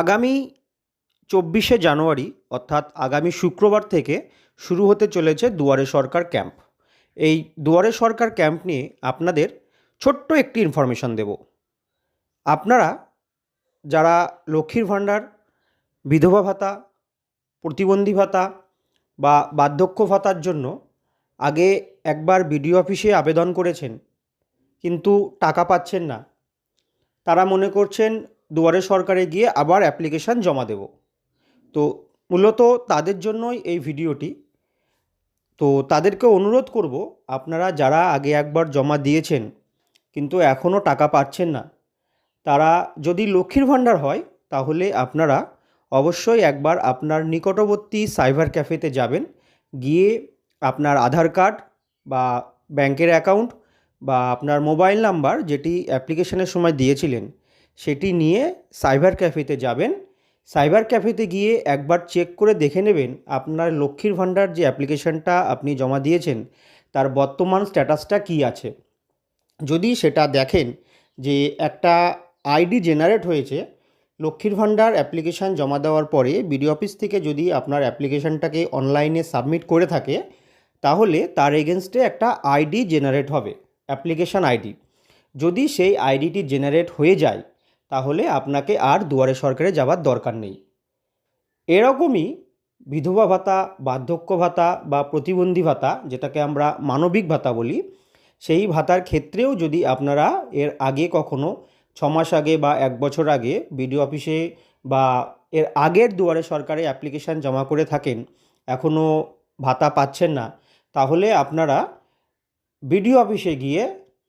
আগামী চব্বিশে জানুয়ারি, অর্থাৎ আগামী শুক্রবার থেকে শুরু হতে চলেছে দুয়ারে সরকার ক্যাম্প। এই দুয়ারে সরকার ক্যাম্প নিয়ে আপনাদের ছোট্ট একটি ইনফরমেশান দেব। আপনারা যারা লক্ষ্মীর ভাণ্ডার, বিধবা ভাতা, প্রতিবন্ধী ভাতা বা বার্ধক্য ভাতার জন্য আগে একবার বিডিও অফিসে আবেদন করেছেন, কিন্তু টাকা পাচ্ছেন না। তারা মনে করছেন দুয়ারে সরকারে গিয়ে আবার অ্যাপ্লিকেশান জমা দেব। তো মূলত তাদের জন্যই এই ভিডিওটি। তো তাদেরকে অনুরোধ করব, আপনারা যারা আগে একবার জমা দিয়েছেন, কিন্তু এখনও টাকা পাচ্ছেন না, তারা যদি লক্ষ্মীর ভাণ্ডার হয়, তাহলে আপনারা অবশ্যই একবার আপনার নিকটবর্তী সাইবার ক্যাফেতে যাবেন, গিয়ে আপনার আধার কার্ড বা ব্যাংকের অ্যাকাউন্ট বা আপনার মোবাইল নাম্বার যেটি অ্যাপ্লিকেশনের সময় দিয়েছিলেন সেটি নিয়ে সাইবার ক্যাফেতে যাবেন। সাইবার ক্যাফেতে গিয়ে একবার চেক করে দেখে নেবেন আপনার লক্ষ্মীর ভাণ্ডার যে অ্যাপ্লিকেশনটা আপনি জমা দিয়েছেন, তার বর্তমান স্ট্যাটাসটা কী আছে। যদি সেটা দেখেন যে একটা আইডি জেনারেট হয়েছে, লক্ষ্মীর ভাণ্ডার অ্যাপ্লিকেশান জমা দেওয়ার পরে বিডিও অফিস থেকে যদি আপনার অ্যাপ্লিকেশানটাকে অনলাইনে সাবমিট করে থাকে, তাহলে তার এগেনস্টে একটা আইডি জেনারেট হবে, অ্যাপ্লিকেশান আইডি। যদি সেই আইডিটি জেনারেট হয়ে যায় তাহলে আপনাকে আর দুয়ারে সরকারে যাওয়ার দরকার নেই। এরকমই বিধবা ভাতা, বার্ধক্য ভাতা বা প্রতিবন্ধী ভাতা, যেটাকে আমরা মানবিক ভাতা বলি, সেই ভাতার ক্ষেত্রেও যদি আপনারা এর আগে কখনো ছমাস আগে বা এক বছর আগে বিডিও অফিসে বা এর আগের দুয়ারে সরকারে অ্যাপ্লিকেশান জমা করে থাকেন এখনও ভাতা পাচ্ছেন না, তাহলে আপনারা বিডিও অফিসে গিয়ে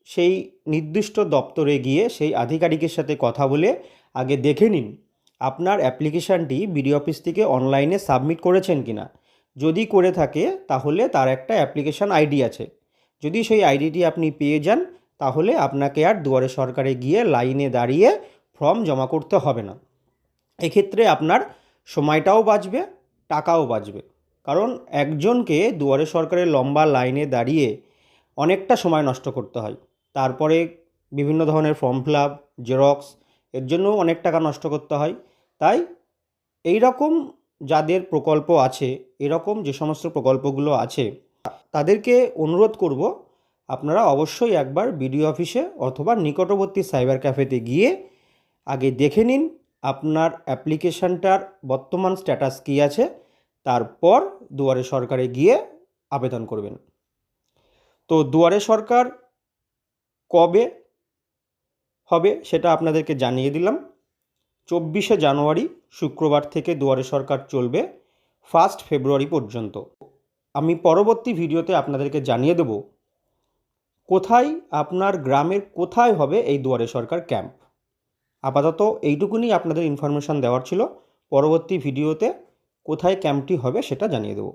সেই নির্দিষ্ট দপ্তরে গিয়ে সেই আধিকারিকের সাথে কথা বলে আগে দেখে নিন, আপনার অ্যাপ্লিকেশানটি বিডিও অফিস থেকে অনলাইনে সাবমিট করেছেন কি না যদি করে থাকে, তাহলে তার একটা অ্যাপ্লিকেশান আইডি আছে। যদি সেই আইডিটি আপনি পেয়ে যান, তাহলে আপনাকে আর দুয়ারে সরকারে গিয়ে লাইনে দাঁড়িয়ে ফর্ম জমা করতে হবে না। এক্ষেত্রে আপনার সময়টাও বাঁচবে, টাকাও বাঁচবে। কারণ একজনকে দুয়ারে সরকারের লম্বা লাইনে দাঁড়িয়ে অনেকটা সময় নষ্ট করতে হয়। তারপরে বিভিন্ন ধরনের ফর্ম ফিল আপ জেরক্স এর জন্যও অনেক টাকা নষ্ট করতে হয়। তাই এই রকম যাদের প্রকল্প আছে, এরকম যে সমস্ত প্রকল্পগুলো আছে, তাদেরকে অনুরোধ করব, আপনারা অবশ্যই একবার বিডিও অফিসে অথবা নিকটবর্তী সাইবার ক্যাফেতে গিয়ে আগে দেখে নিন আপনার অ্যাপ্লিকেশানটার বর্তমান স্ট্যাটাস কী আছে, তারপর দুয়ারে সরকারে গিয়ে আবেদন করবেন। তো দুয়ারে সরকার কবে হবে সেটা আপনাদেরকে জানিয়ে দিলাম। চব্বিশে জানুয়ারি শুক্রবার থেকে দুয়ারে সরকার চলবে ফার্স্ট ফেব্রুয়ারি পর্যন্ত। আমি পরবর্তী ভিডিওতে আপনাদেরকে জানিয়ে দেব কোথায় আপনার গ্রামের কোথায় হবে এই দুয়ারে সরকার ক্যাম্প। আপাতত এইটুকুনি আপনাদের ইনফরমেশান দেওয়ার ছিল। পরবর্তী ভিডিওতে কোথায় ক্যাম্পটি হবে সেটা জানিয়ে দেবো।